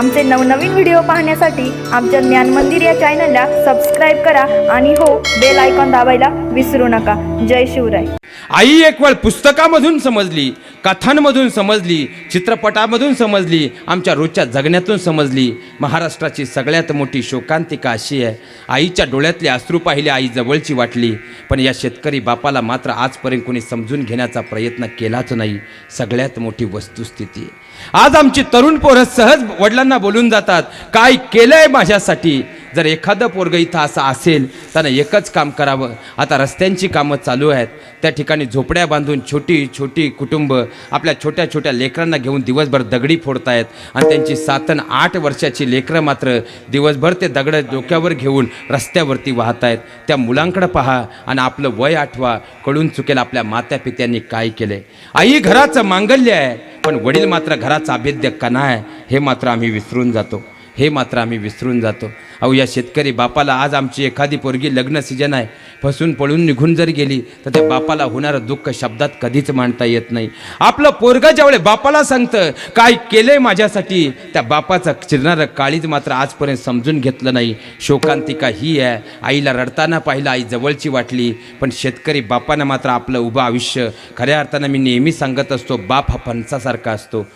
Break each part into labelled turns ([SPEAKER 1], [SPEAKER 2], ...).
[SPEAKER 1] आमचे नवनवीन व्हिडिओ पाहण्यासाठी आमच्या ज्ञान मंदिर या चॅनलला सबस्क्राईब करा आणि हो बेल आयकॉन दाबायला विसरू नका. जय शिवराय.
[SPEAKER 2] आई एक वेळ पुस्तकामधून समजली. कथांमधून समजली चित्रपटामधून समजली आमच्या रोजच्या जगण्यातून समजली. महाराष्ट्राची सगळ्यात मोठी शोकांतिका अशी आहे. आईच्या डोळ्यातले अश्रू पाहिले आई जवळची वाटली. पण या शेतकरी बापाला मात्र आजपर्यंत कोणी समजून घेण्याचा प्रयत्न केलाच नाही. सगळ्यात मोठी वस्तुस्थिती. आज आमची तरुण पोरं सहज वडिलांना बोलून जातात काय केलं आहे माझ्यासाठी? जर एखादं पोरगं इथं असं असेल त्यानं एकच काम करावं. आता रस्त्यांची कामं चालू आहेत. त्या ठिकाणी झोपड्या बांधून छोटी छोटी कुटुंब आपल्या छोट्या छोट्या लेकरांना घेऊन दिवसभर दगडी फोडतायत. आणि त्यांची सातन आठ वर्षाची लेकरं मात्र दिवसभर ते दगडं डोक्यावर घेऊन रस्त्यावरती वाहत आहेत त्या मुलांकडं पहा आणि आपलं वय आठवा. कळून चुकेल आपल्या मात्या पित्यांनी काय केले आई घराचं मांगल्य आहे पण वडील मात्र घराचा अभेद्य कणा आहे हे मात्र आम्ही विसरून जातो. हे मात्र आम्ही विसरून जातो. अहो या शेतकरी बापाला आज आमची एखादी पोरगी लग्न सीजन आहे. फसून पळून निघून जर गेली तर त्या बापाला होणारं दुःख शब्दात कधीच मांडता येत नाही. आपलं पोरग ज्यावेळे बापाला सांगतं काय केलंय माझ्यासाठी? त्या बापाचं चिरणारं काळीज मात्र आजपर्यंत समजून घेतलं नाही. शोकांतिका ही आहे. आईला रडताना पाहिलं आई जवळची वाटली. पण शेतकरी बापानं मात्र आपलं उभं आयुष्य खऱ्या अर्थानं मी नेहमी सांगत असतो बाप हा फणसासारखा असतो.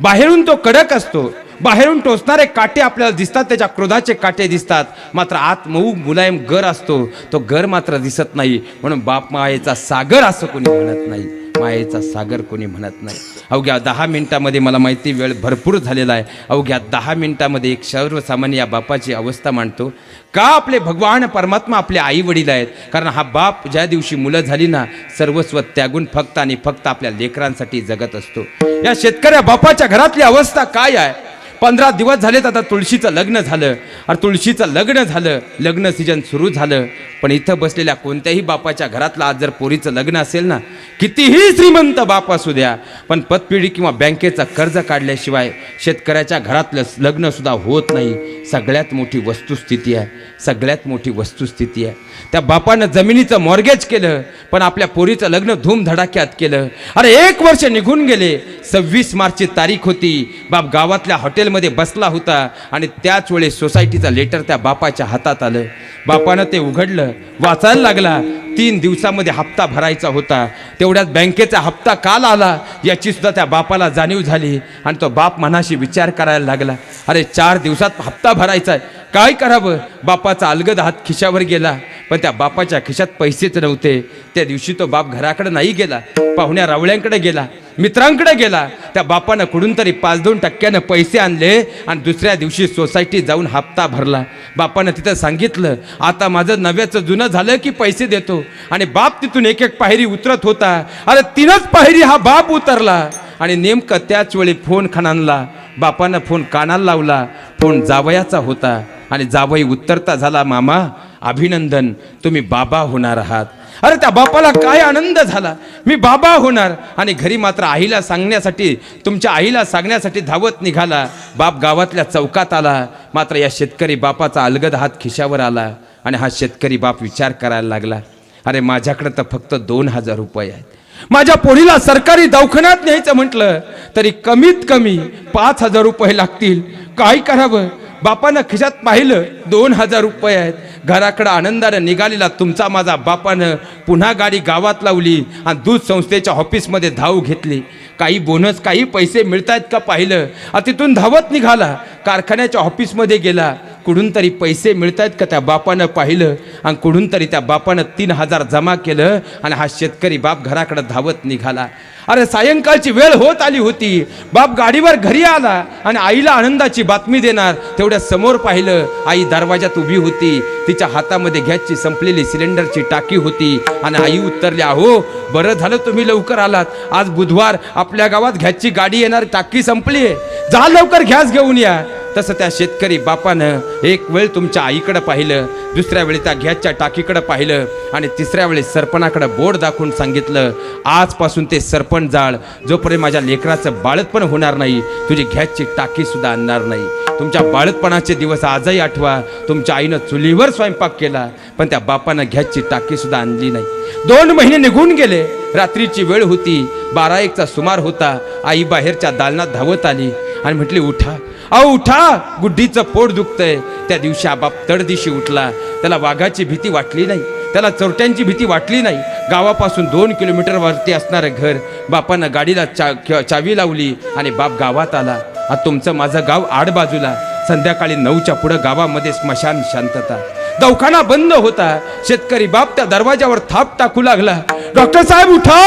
[SPEAKER 2] बाहेरून तो कडक असतो. बाहेरून टोचणारे काटे आपल्याला दिसतात त्याच्या क्रोधाचे काटे दिसतात. मात्र आत मऊ मुलायम गर असतो. तो गर मात्र दिसत नाही. म्हणून बाप मायेचा सागर असं कोणी म्हणत नाही. मायेचा सागर कोणी म्हणत नाही. अवघ्या दहा मिनिटामध्ये मला माहिती वेळ भरपूर झालेला आहे. अवघ्या दहा मिनिटामध्ये एक सर्वसामान्य या बापाची अवस्था मांडतो. का आपले भगवान परमात्मा आपले आई वडील आहेत? कारण हा बाप ज्या दिवशी मुलं झाली ना सर्वस्व त्यागून फक्त आणि फक्त आपल्या लेकरांसाठी जगत असतो. या शेतकऱ्या बापाच्या घरातली अवस्था काय आहे? पंधरा दिवस झालेत आता तुळशीचं लग्न झालं. अरे तुळशीचं लग्न झालं. लग्न सीजन सुरू झालं. पण इथं बसलेल्या कोणत्याही बापाच्या घरातला आज जर पोरीचं लग्न असेल ना कितीही श्रीमंत बाप असू द्या पण पतपिढी किंवा बँकेचं कर्ज काढल्याशिवाय शेतकऱ्याच्या घरातलं लग्नसुद्धा होत नाही. सगळ्यात मोठी वस्तुस्थिती आहे. सगळ्यात मोठी वस्तुस्थिती आहे. त्या बापानं जमिनीचं मॉर्गेज केलं पण आपल्या पोरीचं लग्न धूमधडाक्यात केलं. अरे एक वर्ष निघून गेले. सव्वीस मार्चची तारीख होती. बाप गावातल्या हॉटेलमध्ये बसला होता आणि त्याच वेळेस सोसायटीचं लेटर त्या बापाच्या हातात आलं. बापानं ते उघडलं वाचायला लागला. तीन दिवसामध्ये हप्ता भरायचा होता. तेवढ्यात बँकेचा हप्ता काल आला. याची सुद्धा त्या बापाला जाणीव झाली आणि तो बाप मनाशी विचार करायला लागला. अरे चार दिवसात हप्ता भरायचा आहे. काय करावं? बापाचा अलगद हात खिशावर गेला. पण त्या बापाच्या खिशात पैसेच नव्हते. त्या दिवशी तो बाप घराकडे नाही गेला. पाहुण्या रावळ्यांकडे गेला. मित्रांकडे गेला. त्या बापानं कुठून तरी पाच दोन टक्क्यानं पैसे आणले आणि दुसऱ्या दिवशी सोसायटी जाऊन हप्ता भरला. बापानं तिथं सांगितलं आता माझं नव्याचं जुनं झालं की पैसे देतो. आणि बाप तिथून एक एक पायरी उतरत होता. अरे तीनच पायरी हा बाप उतरला. आणि नेमकं त्याच वेळी फोन खणानला बापानं फोन कानाला लावला फोन जावयाचा होता आणि जावई उत्तरता झाला मामा अभिनंदन तुम्ही बाबा होणार आहात. अरे त्या बापाला काय आनंद झाला? मी बाबा होणार. आणि घरी मात्र आईला सांगण्यासाठी तुमच्या आईला सांगण्यासाठी धावत निघाला. बाप गावातल्या चौकात आला. मात्र या शेतकरी बापाचा अलगद हात खिशावर आला आणि हा शेतकरी बाप विचार करायला लागला. अरे माझ्याकडे तर फक्त दोन हजार रुपये आहेत. माझ्या पोरीला सरकारी दवाखान्यात न्यायचं म्हटलं तरी कमीत कमी पाच हजार रुपये लागतील. काय करावं? बापानं खिशात पाहिलं दोन हजार रुपये आहेत. घराकडं आनंदानं निघालेला तुमचा माझा बापानं पुन्हा गाडी गावात लावली आणि दूध संस्थेच्या ऑफिसमध्ये धाव घेतली. काही बोनस काही पैसे मिळत आहेत का पाहिलं? आणि तिथून धावत निघाला. कारखान्याच्या ऑफिसमध्ये गेला. कुठून तरी पैसे मिळत आहेत का त्या बापानं पाहिलं? आणि कुठून तरी त्या बापानं तीन हजार जमा केलं आणि हा शेतकरी बाप घराकडं धावत निघाला. अरे सायंकाळची वेळ होत आली होती. बाप गाडीवर घरी आला आणि आईला आनंदाची बातमी देणार. तेवढ्या समोर पाहिलं आई दरवाजात उभी होती. तिच्या हातामध्ये गॅसची संपलेली सिलेंडरची टाकी होती. आणि आई उत्तरली अहो बरं झालं तुम्ही लवकर आलात. आज बुधवार आपल्या गावात गॅसची गाडी येणार टाकी संपली आहे. जा लवकर गॅस घेऊन या. तसं त्या शेतकरी बापानं एक वेळ तुमच्या आईकडं पाहिलं दुसऱ्या वेळी त्या गॅसच्या टाकीकडं पाहिलं आणि तिसऱ्या वेळी सरपणाकडं बोर्ड दाखवून सांगितलं आजपासून ते सरपण जाळ जोपर्यंत माझ्या लेकराचं बाळतपण होणार नाही तुझी गॅसची टाकीसुद्धा आणणार नाही. तुमच्या बाळतपणाचे दिवस आजही आठवा तुमच्या आईनं चुलीवर स्वयंपाक केला पण त्या बापानं गॅसची टाकीसुद्धा आणली नाही. दोन महिने निघून गेले रात्रीची वेळ होती बारा एकचा सुमार होता आई बाहेरच्या दालनात धावत आली आणि म्हटली उठा. अहो उठा. गुड्डीचं पोट दुखतंय. त्या दिवशी आबाप बाप तडदिशी उठला. त्याला वाघाची भीती वाटली नाही. त्याला चोरट्यांची भीती वाटली नाही. गावापासून दोन किलोमीटर वरती असणारं घर बापानं गाडीला चा चावी लावली आणि बाप गावात आला. आता तुमचं माझं गाव आडबाजूला. संध्याकाळी नऊच्या पुढं गावामध्ये स्मशान शांतता. दवाखाना बंद होता। शेतकरी बाप त्या दरवाजावर थाप टाकू लागला। डॉक्टर साहेब उठा!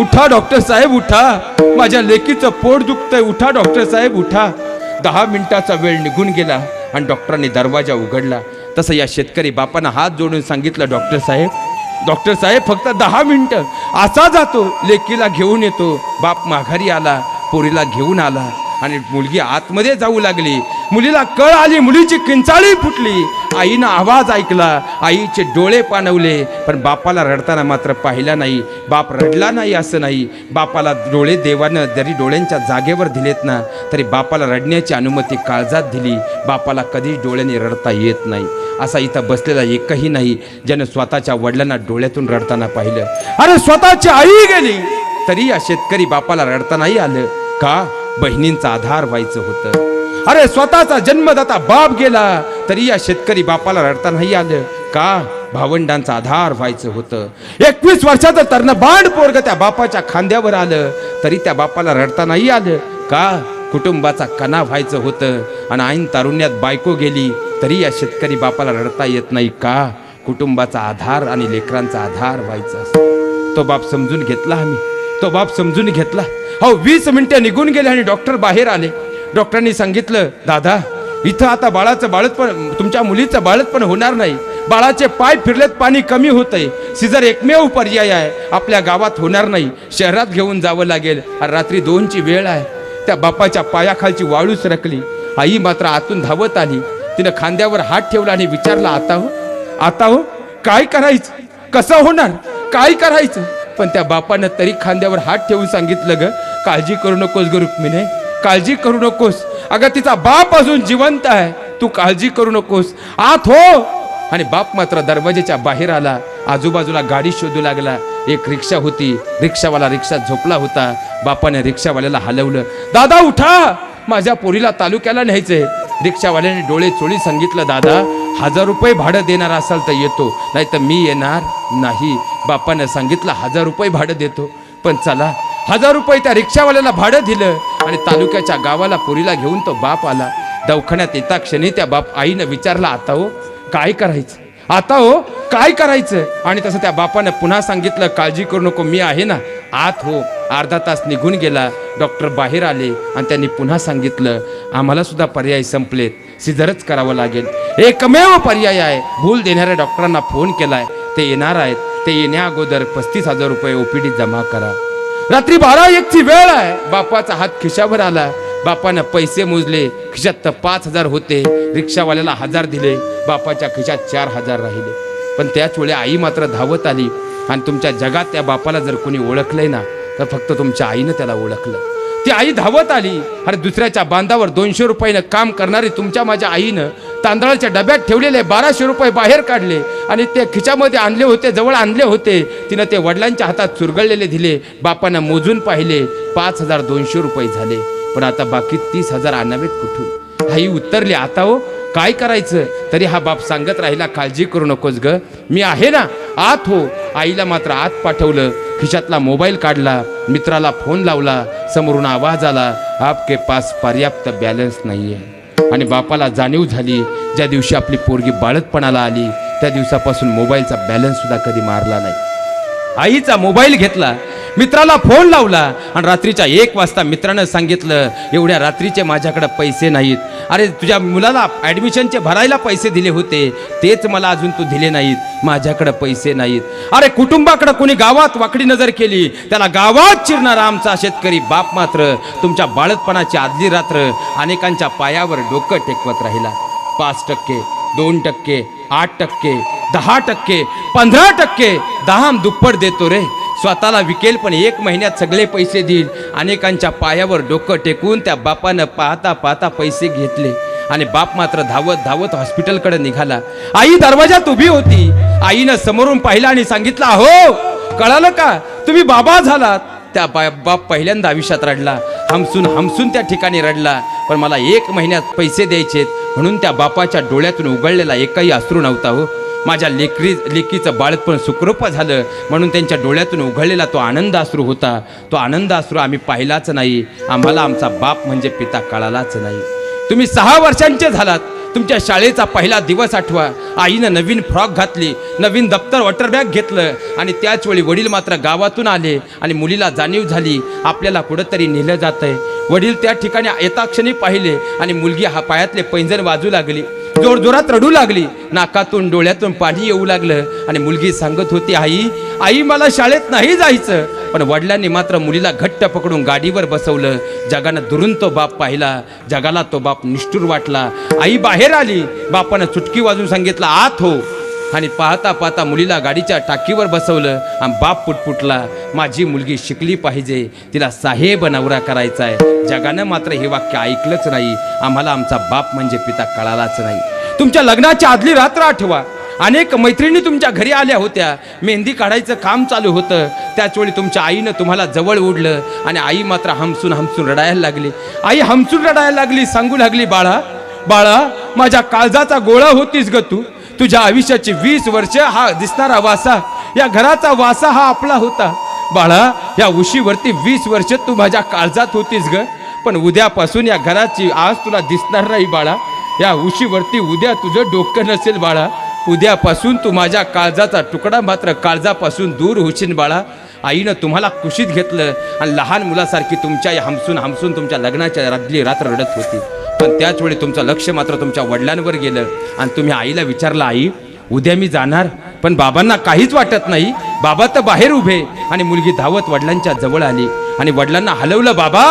[SPEAKER 2] उठा डॉक्टर साहेब उठा! माझ्या लेकीचं पोट दुखतंय उठा डॉक्टर साहेब उठा! दहा मिनिटाचा वेळ निघून गेला आणि डॉक्टरांनी दरवाजा उघडला। तसं या शेतकरी बापानं हात जोडून सांगितलं डॉक्टर साहेब डॉक्टर साहेब फक्त दहा मिनिटं असा जातो लेकीला घेऊन येतो. बाप माघारी आला पोरीला घेऊन आला। आणि मुलगी आतमध्ये जाऊ लागली. मुलीला कळ आली मुलीची किंचाळी फुटली. आईनं आवाज ऐकला आईचे डोळे पाणवले पण बापाला रडताना मात्र पाहिला नाही. बाप रडला नाही असं नाही. बापाला डोळे देवानं जरी डोळ्यांच्या जागेवर दिलेत ना तरी बापाला रडण्याची अनुमती काळजात दिली. बापाला कधीच डोळ्याने रडता येत नाही. असा इथं बसलेला एकही नाही ज्यानं स्वतःच्या वडिलांना डोळ्यातून रडताना पाहिलं. अरे स्वतःची आई गेली. तरी या शेतकरी बापाला रडतानाही आलं. का? बहिणींचा आधार व्हायचं होतं. अरे स्वतःचा जन्मदाता बाप गेला तरी या शेतकरी बापाला रडता नाही आलं. का? भावंडांचा आधार व्हायचं होतं. एकवीस वर्षाचं तरण बांड पोरग त्या बापाच्या खांद्यावर आलं तरी त्या बापाला रडता नाही आलं. का? कुटुंबाचा कणा व्हायचं होतं आणि ऐन तारुण्यात बायको गेली तरी या शेतकरी बापाला रडता येत नाही. का? कुटुंबाचा आधार आणि लेकरांचा आधार व्हायचा असतो. तो बाप समजून घेतला आम्ही. तो बाप समजून घेतला. हो वीस मिनिटं निघून गेले आणि डॉक्टर बाहेर आले. डॉक्टरांनी सांगितलं दादा इथं आता बाळाचं बाळतपण तुमच्या मुलीचं बाळतपण होणार नाही. बाळाचे पाय फिरलेत पाणी कमी होतंय. सिजर एकमेव पर्याय आहे. आपल्या गावात होणार नाही. शहरात घेऊन जावं लागेल. रात्री दोनची वेळ आहे. त्या बापाच्या पायाखालची वाळूच सरकली आई मात्र आतून धावत आली. तिनं खांद्यावर हात ठेवला आणि विचारला आता हो? आता हो? काय करायचं? कसं होणार? काय करायचं? पण त्या बापानं तरी खांद्यावर हात ठेवून सांगितलं ग काळजी करू नकोस ग रुक्मिणे काळजी करू नकोस. अगं तिचा बाप अजून जिवंत आहे. तू काळजी करू नकोस. आत हो. आणि बाप मात्र दरवाजेच्या बाहेर आला. आजूबाजूला गाडी शोधू लागला. एक रिक्षा होती. रिक्षावाला रिक्षा झोपला होता. बापाने रिक्षावाल्याला हलवलं. दादा उठा. माझ्या पोरीला तालुक्याला न्यायचंय. रिक्षावाल्याने डोळे चोळी सांगितलं दादा हजार रुपये भाडं देणार असाल तर येतो. नाही तर मी येणार नाही. बापाने सांगितलं हजार रुपये भाडं देतो. पण चला हजार रुपये त्या रिक्षावाल्याला भाडं दिलं आणि तालुक्याच्या गावाला पुरीला घेऊन तो बाप आला. दवाखान्यात येता क्षणी त्या बाप आईनं विचारला आता हो काय करायचं? आता हो काय करायचं? आणि तसं त्या बापानं पुन्हा सांगितलं काळजी करू नको मी आहे ना आत हो. अर्धा तास निघून गेला डॉक्टर बाहेर आले आणि त्यांनी पुन्हा सांगितलं आम्हाला सुद्धा पर्याय संपलेत सिझरच करावं लागेल. एकमेव पर्याय आहे भूल देणाऱ्या डॉक्टरांना फोन केलाय ते येणार आहेत ते येण्या अगोदर पस्तीस हजार रुपये ओपीडी जमा करा. रात्री बारा एकची वेळ आहे. बापाचा हात खिशावर आला. बापानं पैसे मोजले. खिशात तर पाच हजार होते. रिक्षावाल्याला हजार दिले. बापाच्या खिशात चार हजार राहिले. पण त्याच वेळी आई मात्र धावत आली. आणि तुमच्या जगात त्या बापाला जर कोणी ओळखलंय ना तर फक्त तुमच्या आईनं त्याला ओळखलं. ती आई धावत आली. अरे दुसऱ्याच्या बांधावर दोनशे रुपयानं काम करणारी तुमच्या माझ्या आईनं तांदळाच्या डब्यात ठेवलेले बाराशे रुपये बाहेर काढले आणि ते खिच्यामध्ये आणले होते जवळ आणले होते. तिनं ते वडिलांच्या हातात चुरगळलेले दिले. बापानं मोजून पाहिले पाच हजार दोनशे रुपये झाले. पण आता बाकी तीस हजार आणावेत कुठून? आई उत्तरली आता हो काय करायचं? तरी हा बाप सांगत राहिला काळजी करू नकोस ग. मी आहे ना आत हो. आईला मात्र आत पाठवलं. खिशातला मोबाईल काढला मित्राला फोन लावला समोरून आवाज आला आपके पास पर्याप्त बॅलन्स नाहीये. आणि बापाला जाणीव झाली ज्या दिवशी आपली पोरगी बाळतपणाला आली त्या दिवसापासून मोबाईलचा बॅलन्स सुद्धा कधी मारला नाही. आईचा मोबाईल घेतला मित्राला फोन लावला आणि रात्रीच्या एक वाजता मित्रानं सांगितलं एवढ्या रात्रीचे माझ्याकडे पैसे नाहीत. अरे तुझ्या मुलाला ॲडमिशनचे भरायला पैसे दिले होते. तेच मला अजून तू दिले नाहीत. माझ्याकडे पैसे नाहीत. अरे कुटुंबाकडे कोणी गावात वाकडी नजर केली त्याला गावात चिरणारा आमचा शेतकरी बाप मात्र. तुमच्या बाळतपणाची आदली रात्र अनेकांच्या पायावर डोकं टेकवत राहिला. पाच टक्के दोन टक्के आठ टक्के दहा टक्के पंधरा टक्के दहा दुप्पट देतो रे. स्वतःला विकेल पण एक महिन्यात सगळे पैसे देईल. अनेकांच्या पायावर डोकं टेकून त्या बापानं पाहता पाहता पैसे घेतले. आणि बाप मात्र धावत धावत हॉस्पिटलकडे निघाला. आई दरवाजात उभी होती. आईनं समोरून पाहिलं आणि सांगितलं हो कळालं का? तुम्ही बाबा झालात. त्या बा बाप पहिल्यांदा आयुष्यात रडला. हमसून हमसून त्या ठिकाणी रडला. पण मला एक महिन्यात पैसे द्यायचेत. म्हणून त्या बापाच्या डोळ्यातून उघडलेला एकही अश्रू नव्हता हो. माझ्या लेकरी लेकीचं बाळपण सुखरूप झालं. म्हणून त्यांच्या डोळ्यातून उघडलेला तो आनंद अश्रू होता. तो आनंद अश्रू आम्ही पाहिलाच नाही. आम्हाला आमचा बाप म्हणजे पिता कळालाच नाही. तुम्ही सहा वर्षांचे झालात. तुमच्या शाळेचा पहिला दिवस आठवा. आईनं नवीन फ्रॉक घातली नवीन दप्तर वॉटर बॅग घेतलं आणि त्याचवेळी वडील मात्र गावातून आले आणि मुलीला जाणीव झाली आपल्याला कुठंतरी नेलं जातंय. वडील त्या ठिकाणी येताक्षणी पाहिले आणि मुलगी हा पायातले पैंजण वाजू लागली. जोरजोरात रडू लागली. नाकातून डोळ्यातून पाणी येऊ लागलं आणि मुलगी सांगत होती आई आई मला शाळेत नाही जायचं. पण वडिलांनी मात्र मुलीला घट्ट पकडून गाडीवर बसवलं. जगानं दुरून तो बाप पाहिला. जगाला तो बाप निष्ठूर वाटला. आई बाहेर आली. बापानं चुटकी वाजून सांगितलं आत हो. आणि पाहता पाहता मुलीला गाडीच्या टाकीवर बसवलं आणि बाप पुटपुटला माझी मुलगी शिकली पाहिजे तिला साहेब नवरा करायचा आहे. जगानं मात्र हे वाक्य ऐकलंच नाही. आम्हाला आमचा बाप म्हणजे पिता कळालाच नाही. तुमच्या लग्नाच्या आदली रात्र आठवा. अनेक मैत्रिणी तुमच्या घरी आल्या होत्या. मेहंदी काढायचं काम चालू होतं. त्याच वेळी तुमच्या आईनं तुम्हाला जवळ ओढलं आणि आई मात्र हमसून हमसून रडायला लागली. आई हमसून रडायला लागली सांगू लागली बाळा बाळा माझ्या काळजाचा गोळा होतीस ग तू. तुझ्या आयुष्याची वीस वर्ष हा दिसणारा वासा या घराचा वासा हा आपला होता. बाळा या उशीवरती वीस वर्ष तू माझ्या काळजात होतीस ग. पण उद्यापासून या घराची आज तुला दिसणार नाही बाळा. या उशीवरती उद्या तुझं डोकं नसेल बाळा. उद्यापासून तू माझ्या काळजाचा तुकडा मात्र काळजापासून दूर होशील बाळा. आईनं तुम्हाला कुशीत घेतलं आणि लहान मुलासारखी तुमच्या या हमसून हमसून तुमच्या लग्नाच्या रात्री रात्र रडत होती. पण त्याच वेळी तुमचं लक्ष मात्र तुमच्या वडिलांवर गेलं. आणि तुम्ही आईला विचारलं आई उद्या मी जाणार पण बाबांना काहीच वाटत नाही. बाबा तर बाहेर उभे. आणि मुलगी धावत वडिलांच्या जवळ आली. आणि वडिलांना हलवलं बाबा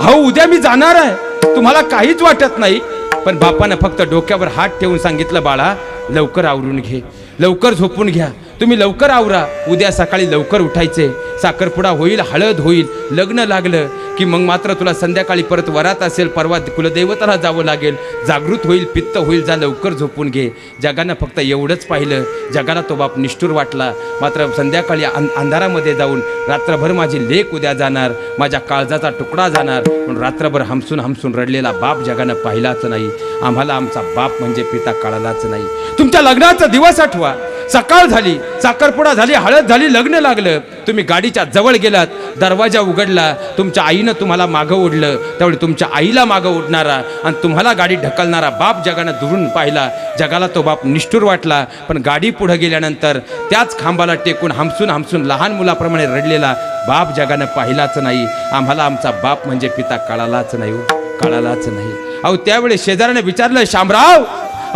[SPEAKER 2] हो उद्या मी जाणार आहे. तुम्हाला काहीच वाटत नाही. पण बापानं फक्त डोक्यावर हात ठेवून सांगितलं बाळा लवकर आवरून घे. लवकर झोपून घ्या. तुम्ही लवकर आवरा. उद्या सकाळी लवकर उठायचे. साखरपुडा होईल हळद होईल लग्न लागलं की मग मात्र तुला संध्याकाळी परत वरात असेल परवा कुलदैवताला जावं लागेल. जागृत होईल पित्त होईल जा लवकर झोपून घे. जगानं फक्त एवढंच पाहिलं. जगाला तो बाप निष्ठूर वाटला. मात्र संध्याकाळी अं- अंधारामध्ये जाऊन रात्रभर माझी लेक उद्या जाणार. माझ्या काळजाचा तुकडा जाणार. पण रात्रभर हमसून हमसून रडलेला बाप जगानं पाहिलाच नाही. आम्हाला आमचा बाप म्हणजे पिता कळालाच नाही. तुमच्या लग्नाचा दिवस आठवा. सकाळ झाली साखरपुडा झाली हळद झाली लग्न लागलं. तुम्ही गाडीच्या जवळ गेलात दरवाजा उघडला तुमच्या आईनं तुम्हाला मागं ओढलं. त्यावेळी तुमच्या आईला मागं ओढणारा आणि तुम्हाला गाडी ढकलणारा बाप जगानं दुरून पाहिला. जगाला तो बाप निष्ठूर वाटला पण गाडी पुढं गेल्यानंतर त्याच खांबाला टेकून हमसून हमसून लहान मुलाप्रमाणे रडलेला बाप जगानं पाहिलाच नाही. आम्हाला आमचा बाप म्हणजे पिता कळालाच नाही हो, कळालाच नाही. अहो त्यावेळी शेजाऱ्याने विचारलं शामराव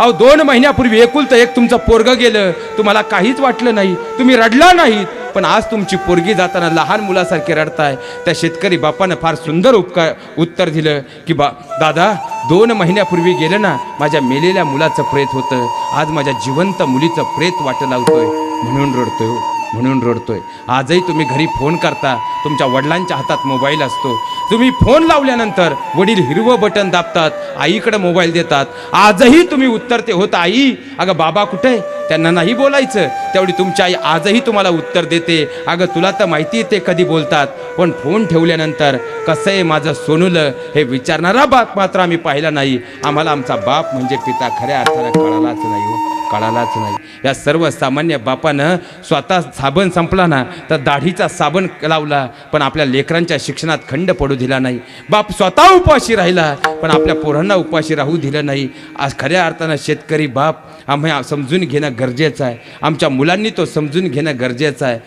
[SPEAKER 2] अहो दोन महिन्यापूर्वी एकुलतं एक तुमचं पोरग गेलं. तुम्हाला काहीच वाटलं नाही. तुम्ही रडला नाहीत. पण आज तुमची पोरगी जाताना लहान मुलासारखी रडताय. त्या शेतकरी बापानं फार सुंदर उपकार उत्तर दिलं की बा दादा दोन महिन्यापूर्वी गेलं ना माझ्या मेलेल्या मुलाचं प्रेत होतं. आज माझ्या जिवंत मुलीचं प्रेत वाट लावतोय. म्हणून रडतोय हो, म्हणून रडतोय. आजही तुम्ही घरी फोन करता. तुमच्या वडिलांच्या हातात मोबाईल असतो. तुम्ही फोन लावल्यानंतर वडील हिरवं बटन दाबतात आईकडे मोबाईल देतात. आजही तुम्ही उत्तर ते होत आई. अगं बाबा कुठे त्यांना नाही बोलायचं. तेवढी तुमची आई आजही तुम्हाला उत्तर देते. अगं तुला तर माहिती आहे ते कधी बोलतात. पण फोन ठेवल्यानंतर कसं आहे माझं सोनूलं हे विचारणारा बाप मात्र आम्ही पाहिला नाही. आम्हाला आमचा बाप म्हणजे पिता खऱ्या अर्थानं कळालाच नाही हो. कळालाच नाही. या सर्वसामान्य बापानं स्वतः साबण संपला ना तर दाढीचा साबण लावला पण आपल्या लेकरांच्या शिक्षणात खंड पडू दिला नाही. बाप स्वतः उपाशी राहिला पण आपल्या पोरांना उपाशी राहू दिलं नाही. आज खऱ्या अर्थानं शेतकरी बाप आम्ही समजून घेणं गरजेचं आहे. आमच्या मुलांनी तो समजून घेणं गरजेचं आहे.